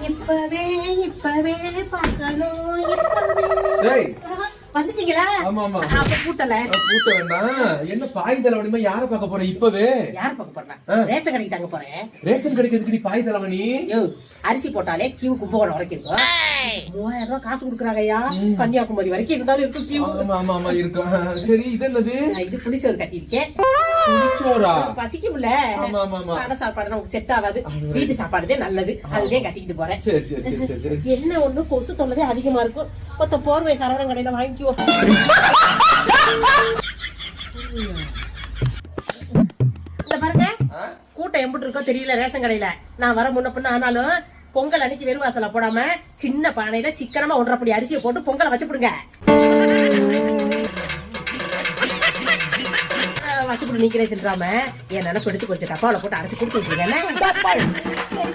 இப்பவே இப்பவே பார்க்கணும் இப்பவே. வந்துட்டீங்களா? ஆமா ஆமா அப்ப கூட்டல அஹ், பூட்ட வேண்டாம். என்ன பாய் தலைவனிமா யார பார்க்க போற? இப்பவே? யார் பார்க்க போறேன். ரேஷன் கடைக்கு தாங்க போறேன். ரேஷன் கிடைக்கிறதுக்கு நீ பாய் தலைவனி அரிசி போட்டாலே கியூ கும்பகோணம் வரைக்கும் இருக்கும் மூவாயிரம் ரூபாய் காசு கொடுக்குறாங்க ஐயா கன்னியாகுமரி வரைக்கும் இருந்தாலும் இருக்கும் கியூ. ஆமா ஆமா ஆமா இருக்கும் சரி இது என்னது? இது புளிசோறு கட்டியிருக்கேன். புளிச்சோரா பசிக்கும்ல. ஆமா ஆமா ஆமா கடை சாப்பாடு நமக்கு செட் ஆகாது வீட்டு சாப்பாடுதே நல்லது. அதுதான் கட்டிக்கிட்டு போறேன். சரி சரி சரி சரி சரி. என்ன ஒண்ணு? கொசு தொல்லதே அதிகமா இருக்கும். மொத்த போர்வை சரவணன் கடையில வாங்கிக்குவோம். இந்த பாருங்க? கூட்டம் எம்பிட்டு இருக்கோ தெரியல ரேஷன் கடையில. நான் வர முன்ன பின்ன ஆனாலும் பொங்கல் அன்னைக்கு வெறும் வாசல போடாம சின்ன பானையில சிக்கனமா ஒன்றரை படி அரிசியை போட்டு பொங்கலை வச்சுப்படுங்க வச்சுப்படு நீக்கிறே தின்றாம என் நினைப்பு எடுத்து கொஞ்சம் டப்பாவில் போட்டு அரைச்சு கொடுத்து விட்டுருங்க